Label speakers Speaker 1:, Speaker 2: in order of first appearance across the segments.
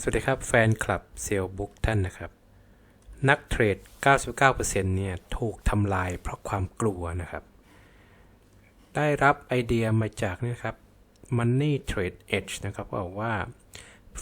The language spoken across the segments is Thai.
Speaker 1: สวัสดีครับแฟนคลับเซลบุ๊กท่านนะครับ นักเทรด 99%เนี่ยถูกทำลายเพราะความกลัวนะครับ ได้รับไอเดียมาจากนี่ครับ Money Trade Edge นะครับบอกว่า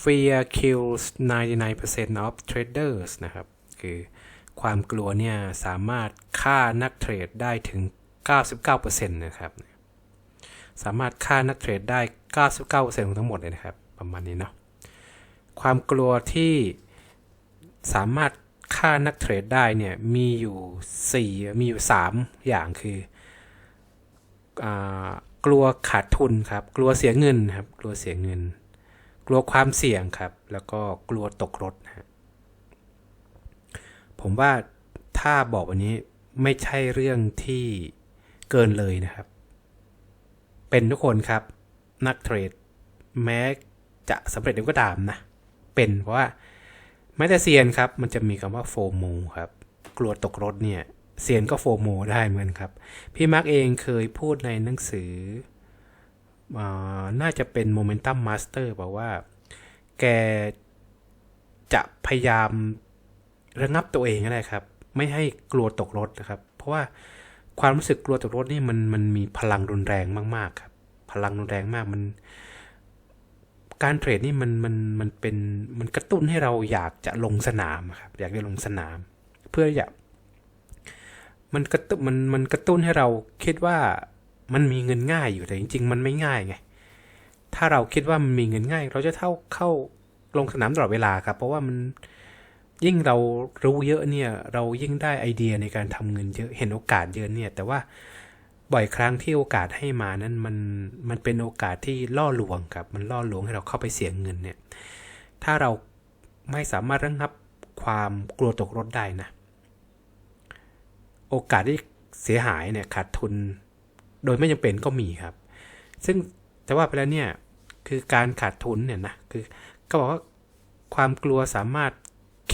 Speaker 1: Fear kills 99% of traders นะครับ คือความกลัวเนี่ยสามารถฆ่านักเทรดได้ถึง 99%นะครับ สามารถฆ่านักเทรดได้ 99%ของทั้งหมดเลยนะครับ ประมาณนี้เนาะ ความกลัวที่สามารถฆ่านักเทรดได้เนี่ยมีอยู่ 4 มีอยู่ 3 อย่างคืออกลัวขาดทุนครับ กลัวเสียเงินครับ กลัวเสียเงิน กลัวความเสี่ยงครับ แล้วก็กลัวตกรถนะฮะผมว่าถ้าบอกวันนี้ไม่ใช่เรื่องที่เกินเลยนะครับ เป็นทุกคนครับ นักเทรดแม้จะสำเร็จก็ตามนะ เป็น เพราะว่าแม้แต่เซียนครับ มันจะมีคำว่าโฟโมครับ กลัวตกรถเนี่ยเซียนก็โฟโมได้เหมือนครับ พี่มาร์กเองเคยพูดในหนังสืออน่าจะเป็น Momentum Master บอกว่า แกจะพยายามระงับตัวเองอะไรครับ ไม่ให้กลัวตกรถนะครับ เพราะว่าความรู้สึกกลัวตกรถนี่มันมันมีพลังรุนแรงมากๆครับ พลังรุนแรงมากมัน การเทรดนี่มันมันมันเป็นมันกระตุ้นให้เราอยากจะลงสนามครับอยากจะลงสนาม เพื่ออยากมันกระตุ้นมันมันกระตุ้นให้เราคิดว่ามันมีเงินง่ายอยู่แต่จริง ๆ มันไม่ง่ายไงถ้าเราคิดว่ามันมีเงินง่าย เราจะเท่าเข้าลงสนามตลอดเวลาครับ เพราะว่ามันยิ่งเรารู้เยอะเนี่ย เรายิ่งได้ไอเดียในการทำเงินเยอะเห็นโอกาสเยอะเนี่ย แต่ว่า บ่อยครั้งที่โอกาสให้มานั้นมันมันเป็นโอกาสที่ล่อลวงครับ มันล่อลวงให้เราเข้าไปเสียเงินเนี่ย ถ้าเราไม่สามารถระงับความกลัวตกรถได้นะ โอกาสที่เสียหายเนี่ยขาดทุน โดยไม่จำเป็นก็มีครับ ซึ่งแต่ว่าไปแล้วเนี่ยคือการขาดทุนเนี่ยนะคือก็บอกว่าความกลัวสามารถ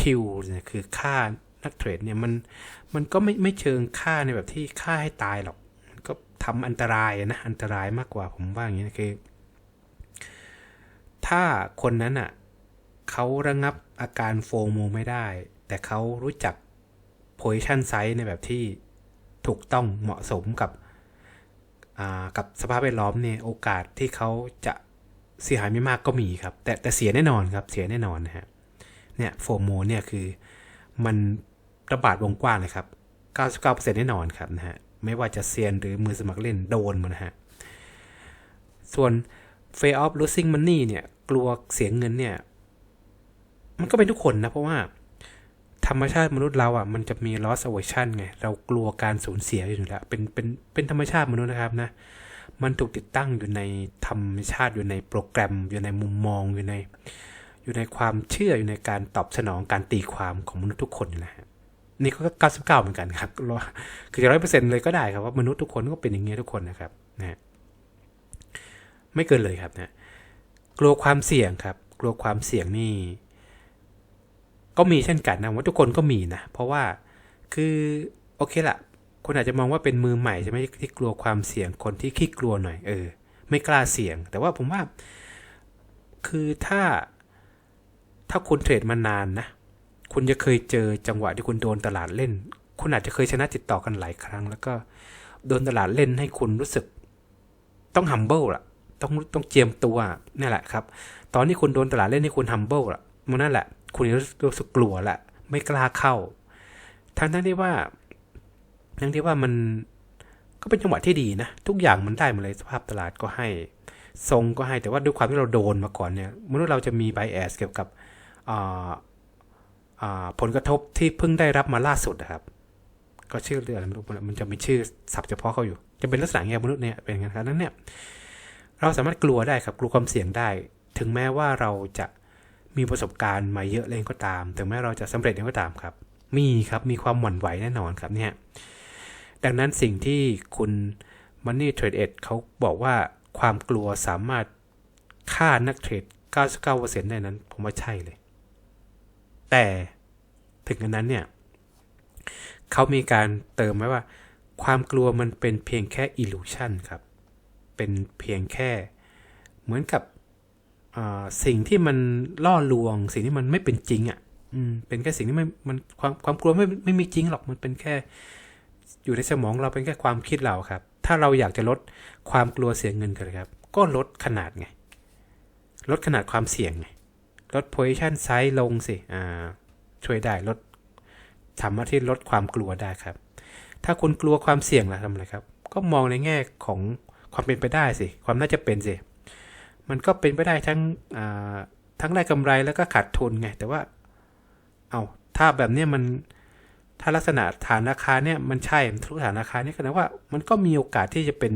Speaker 1: คิวเนี่ยคือฆ่านักเทรดเนี่ยมันมันก็ไม่ไม่เชิงฆ่าในแบบที่ฆ่าให้ตายหรอก ทำอันตรายนะอันตรายมากกว่าผมว่าอย่างนี้นะคือ ถ้าคนนั้นอะเขาระงับอาการโฟโมไม่ได้ แต่เขารู้จัก position size ในแบบที่ถูกต้องเหมาะสมกับกับสภาพแวดล้อมเนี่ยโอกาสที่เขาจะเสียหายไม่มากก็มีครับ แต่แต่เสียแน่นอนครับเสียแน่นอนนะฮะเนี่ยโฟโมเนี่ยคือมันระบาดวงกว้างเลยครับ 99%แน่นอนครับนะฮะ ไม่ว่าจะเซียนหรือมือสมัครเล่นโดนหมดนะฮะ ส่วน fear of losing money เนี่ย กลัวเสียเงินเนี่ย มันก็เป็นทุกคนนะ เพราะว่า ธรรมชาติมนุษย์เราอะ มันจะมี loss aversion ไง เรากลัวการสูญเสียอยู่แล้ว เป็นเป็นเป็นธรรมชาติมนุษย์นะครับนะ มันถูกติดตั้งอยู่ในธรรมชาติอยู่ในโปรแกรม อยู่ในมุมมองอยู่ใน อยู่ในความเชื่ออยู่ในการตอบสนองการตีความของมนุษย์ทุกคนนะฮะ นี่ก็เก้าสิบเก้าเหมือนกันครับคือร้อยเปอร์เซ็นต์เลยก็ได้ครับว่ามนุษย์ทุกคนก็เป็นอย่างนี้ทุกคนนะครับนะไม่เกินเลยครับนะกลัวความเสี่ยงครับ กลัวความเสี่ยงนี่ ก็มีเช่นกันนะว่าทุกคนก็มีนะเพราะว่าคือโอเคละคุณอาจจะมองว่าเป็นมือใหม่ใช่ไหมที่กลัวความเสี่ยงคนที่ขี้กลัวหน่อยเออ ไม่กล้าเสี่ยง แต่ว่าผมว่า คือถ้าถ้าคุณเทรดมานานนะ คุณจะเคยเจอจังหวะที่คุณโดนตลาดเล่น คุณอาจจะเคยชนะติดต่อกันหลายครั้ง แล้วก็โดนตลาดเล่นให้คุณรู้สึก ต้อง humble ล่ะ ต้องต้องเจียมตัวนี่แหละครับ ตอนที่คุณโดนตลาดเล่นให้คุณ humble ล่ะมันนั่นแหละ คุณรู้สึกกลัวละไม่กล้าเข้า ทั้งทั้งที่ว่า ทั้งที่ว่ามันก็เป็นจังหวะที่ดีนะทุกอย่างมันได้มดเลยสภาพตลาดก็ให้ ทรงก็ให้แต่ว่าด้วยความที่เราโดนมาก่อนเนี่ยมนุษย์เราจะมีไบแอสเกี่ยวกับ ผลกระทบที่เพิ่งได้รับมาล่าสุดนะครับ ก็ชื่อเรื่องอะไรไม่รู้มันจะมีชื่อศัพท์เฉพาะเขาอยู่ จะเป็นลักษณะไงมนุษย์เนี่ยเป็นงั้นครับนั้นเนี่ยเราสามารถกลัวได้ครับกลัวความเสี่ยงได้ ถึงแม้ว่าเราจะมีประสบการณ์มาเยอะเล่นก็ตาม ถึงแม้เราจะสำเร็จเองก็ตามครับ มีครับมีความหวั่นไหวแน่นอนครับเนี่ยดังนั้นสิ่งที่คุณ Money Trade Ed เขาบอกว่าความกลัวสามารถฆ่านักเทรด 99%ได้นั้น ผมว่าใช่เลย แต่ถึงอันนั้นเนี่ยเขามีการเติมไว้ว่า ความกลัวมันเป็นเพียงแค่ illusion ครับ เป็นเพียงแค่เหมือนกับสิ่งที่มันล่อลวง สิ่งที่มันไม่เป็นจริงอะ่ะเป็นแค่สิ่งที่ไม่มันความความกลัวไม่ไม่มีจริงหรอกมันเป็นแค่ อยู่ในสมองเราเป็นแค่ความคิดเราครับ ถ้าเราอยากจะลดความกลัวเสียเงินกันครับ ก็ลดขนาดไง ลดขนาดความเสี่ยงไง ลด position size ลงสิ อ่า ช่วยได้ลดสามารถที่ลดความกลัวได้ครับ ถ้าคุณกลัวความเสี่ยงล่ะทำอะไรครับ ก็มองในแง่ของความเป็นไปได้สิ ความน่าจะเป็นสิ มันก็เป็นไปได้ทั้งอ่าทั้งได้กำไรแล้วก็ขาดทุนไง แต่ว่า เอาถ้าแบบนี้มัน ถ้าลักษณะฐานราคาเนี่ยมันใช่ทะลุฐานราคาเนี่ยก็แสดงว่า มันก็มีโอกาสที่จะเป็น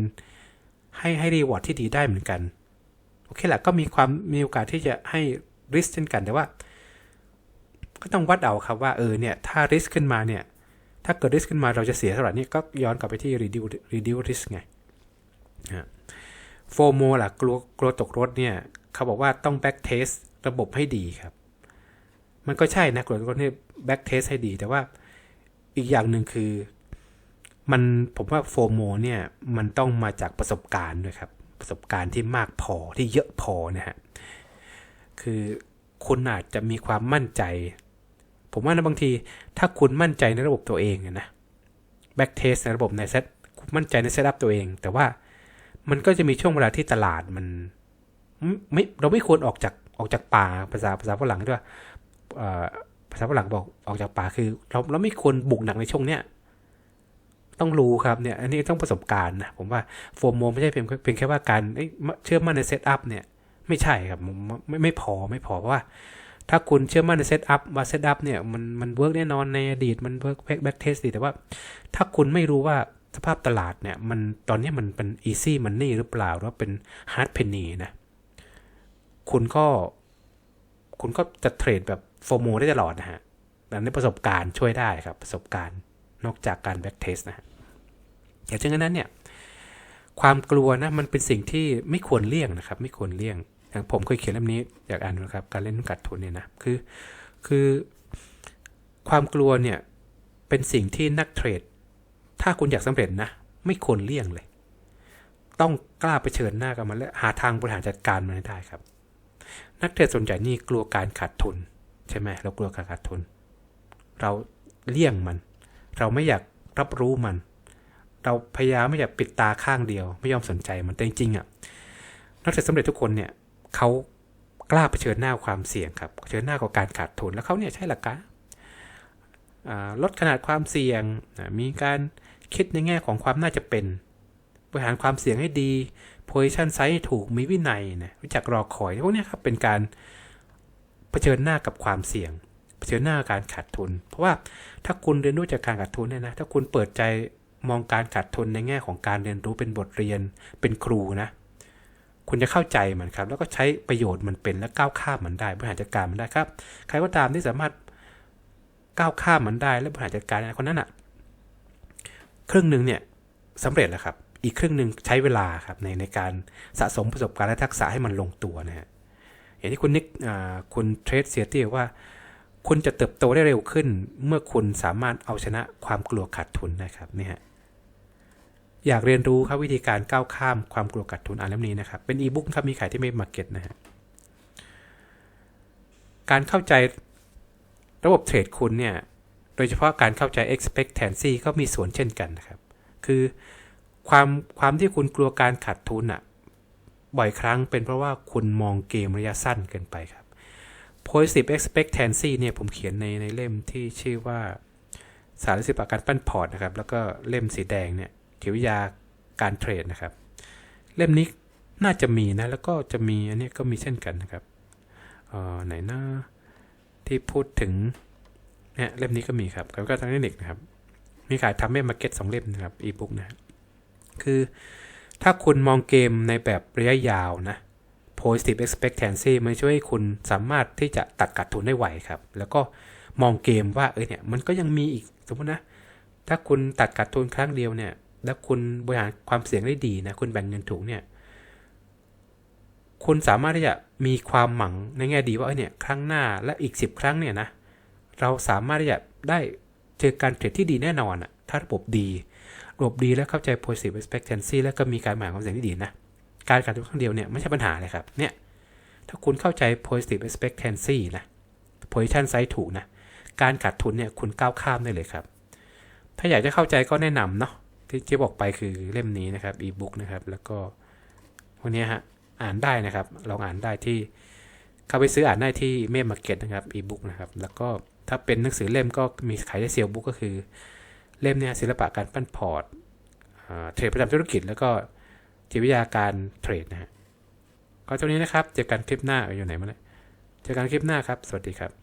Speaker 1: ให้ให้รีวอร์ดที่ดีได้เหมือนกัน โอเคแหละก็มีความมีโอกาสที่จะให้ ริสเช่นกันแต่ว่า ก็ต้องวัดเอาครับว่าเออเนี่ยถ้าริสขึ้นมาเนี่ยถ้าเกิดริสขึ้นมาเราจะเสียเท่าไหร่นี่ก็ย้อนกลับไปที่ reduce reduce risk ไงโฟโมล่ะกลัวกลัวตกรถเนี่ยเขาบอกว่าต้อง back test ระบบให้ดีครับ มันก็ใช่นะกลัวตกรถเนี่ย back test ให้ดีแต่ว่าอีกอย่างหนึ่งคือมันผมว่าโฟโมเนี่ยมันต้องมาจากประสบการณ์ด้วยครับ ประสบการณ์ที่มากพอที่เยอะพอนะฮะ คือคุณอาจจะมีความมั่นใจ ผมว่านะบางทีถ้าคุณมั่นใจในระบบตัวเองนะแบ็กเทสในระบบในเซตมั่นใจในเซตอัพตัวเอง แต่ว่ามันก็จะมีช่วงเวลาที่ตลาดมันไม่เราไม่ควรออกจากออกจากป่าภาษาภาษาฝรั่งด้วยภาษาฝรั่งบอกออกจากป่าคือ เราเราไม่ควรบุกหนักในช่วงเนี้ยต้องรู้ครับเนี่ยอันนี้ต้องประสบการณ์นะผมว่าโฟมโมไม่ใช่เพียงเพียงแค่ว่าการเชื่อมั่นในเซตอัพเนี่ย ไม่ใช่ครับไม่ไม่พอไม่พอเพราะว่า ถ้าคุณเชื่อมั่นในเซตอัพว่าเซตอัพเนี่ยมันมันเวิร์กแน่นอนในอดีตมันเวิร์กแบ็กเทสดีแต่ว่า ถ้าคุณไม่รู้ว่าสภาพตลาดเนี่ยมันตอนนี้มันเป็นอีซี่มันนี่หรือเปล่าหรือว่าเป็นฮาร์ดเพนนีนะคุณก็คุณก็จะเทรดแบบโฟโมได้ตลอดนะฮะดังนั้นประสบการณ์ช่วยได้ครับประสบการณ์นอกจากการแบ็กเทสนะฮะอย่างเช่นนั้นเนี่ย ความกลัวนะมันเป็นสิ่งที่ไม่ควรเลี่ยงนะครับ ไม่ควรเลี่ยงอย่างผมเคยเขียนเล่มนี้อยากอ่านนะครับ การเล่นกัดทุนเนี่ยนะคือคือความกลัวเนี่ยเป็นสิ่งที่นักเทรด ถ้าคุณอยากสำเร็จนะ ไม่ควรเลี่ยงเลย ต้องกล้าไปเชิญหน้ากับมันและหาทางบริหารจัดการมันได้ครับ นักเทรดส่วนใหญ่นี่กลัวการขาดทุน ใช่ไหมเรากลัวการขาดทุน เราเลี่ยงมัน เราไม่อยากรับรู้มัน เราพยายามไม่อยากปิดตาข้างเดียว ไม่ยอมสนใจมันแต่จริงๆอะนักเทรดสำเร็จทุกคนเนี่ยเขากล้าเผชิญหน้าความเสี่ยงครับเผชิญหน้ากับการขาดทุนแล้วเขาเนี่ยใช้หลักการลดขนาดความเสี่ยงมีการคิดในแง่ของความน่าจะเป็นบริหารความเสี่ยงให้ดี position size ถูกมีวินัยนะรู้จักรอคอยพวกนี้ครับเป็นการเผชิญหน้ากับความเสี่ยงเผชิญหน้าการขาดทุน เพราะว่าถ้าคุณเรียนรู้จากการขาดทุนเนี่ยนะถ้าคุณเปิดใจ มองการขาดทุนในแง่ของการเรียนรู้เป็นบทเรียนเป็นครูนะ คุณจะเข้าใจมันครับ แล้วก็ใช้ประโยชน์มันเป็นและก้าวข้ามมันได้บริหารจัดการมันได้ครับ ใครก็ตามที่สามารถก้าวข้ามมันได้และบริหารจัดการคนนั้นอะ ครึ่งหนึ่งเนี่ยสำเร็จแล้วครับ อีกครึ่งหนึ่งใช้เวลาครับในในการสะสมประสบการณ์และทักษะให้มันลงตัวนะฮะอย่างที่คุณนิกคุณเทรดเซียตี้ว่าคุณจะเติบโตได้เร็วขึ้น เมื่อคุณสามารถเอาชนะความกลัวขาดทุนนะครับนี่ฮะ อยากเรียนรู้ครับวิธีการก้าวข้ามความกลัวขาดทุนอ่านเล่มนี้นะครับ เป็นอีบุ๊กครับมีขายที่เมมาร์เก็ตนะฮะการเข้าใจระบบเทรดคุณเนี่ย โดยเฉพาะการเข้าใจ expectancy ก็มีส่วนเช่นกันนะครับ คือความความที่คุณกลัวการขาดทุนอะบ่อยครั้งเป็นเพราะว่าคุณมองเกมระยะสั้นเกินไปครับ positive expectancy เนี่ยผมเขียนในในเล่มที่ชื่อว่าสารสิบประการปั้นพอร์ตนะครับ แล้วก็เล่มสีแดงเนี่ย จิตวิทยาการเทรดนะครับ เล่มนี้น่าจะมีนะ แล้วก็จะมีอันนี้ก็มีเช่นกันนะครับไหนนะที่พูดถึงเนี่ยเล่มนี้ก็มีครับแล้วก็ทางเทคนิคนะครับ มีขายทำให้มาเก็ตสองเล่มนะครับอีบุ๊กนะคือถ้าคุณมองเกมในแบบระยะยาวนะ positive expectancy มันช่วยให้คุณสามารถที่จะตัดกัดทุนได้ไวครับ แล้วก็มองเกมว่าเออเนี่ยมันก็ยังมีอีกสมมตินะ ถ้าคุณตัดกัดทุนครั้งเดียวเนี่ย แล้วคุณบริหารความเสี่ยงได้ดีนะคุณแบ่งเงินถูกเนี่ยคุณสามารถที่จะมีความหวังในแง่ดีว่าเนี่ยครั้งหน้าและอีก 10 ครั้งเนี่ยนะเราสามารถที่จะได้เจอการเทรดที่ดีแน่นอนอะถ้าระบบดีระบบดีแล้วเข้าใจ positive expectancy แล้วก็มีการหมายความเสี่ยงที่ดีนะการขาดทุนครั้งเดียวเนี่ยไม่ใช่ปัญหาเลยครับเนี่ยถ้าคุณเข้าใจ positive expectancy นะ position size ถูกนะการขาดทุนเนี่ยคุณก้าวข้ามได้เลยครับ ถ้าอยากจะเข้าใจก็แนะนำเนาะ ที่เจ๊บอกไปคือเล่มนี้นะครับ e-book นะครับแล้วก็วันนี้ฮะอ่านได้นะครับลองอ่านได้ที่เข้าไปซื้ออ่านได้ที่เมมมาร์เก็ตนะครับ e-book นะครับแล้วก็ถ้าเป็นหนังสือเล่มก็มีขายได้เซียลบุ๊กก็คือเล่มเนี่ยศิลปะการปั้นพอร์ตเทรดประจำธุรกิจ แล้วก็จิตวิทยาการเทรดนะฮะก็เท่านี้นะครับเจอกันคลิปหน้าอยู่ไหนมาเลยเจอกันคลิปหน้าครับ สวัสดีครับ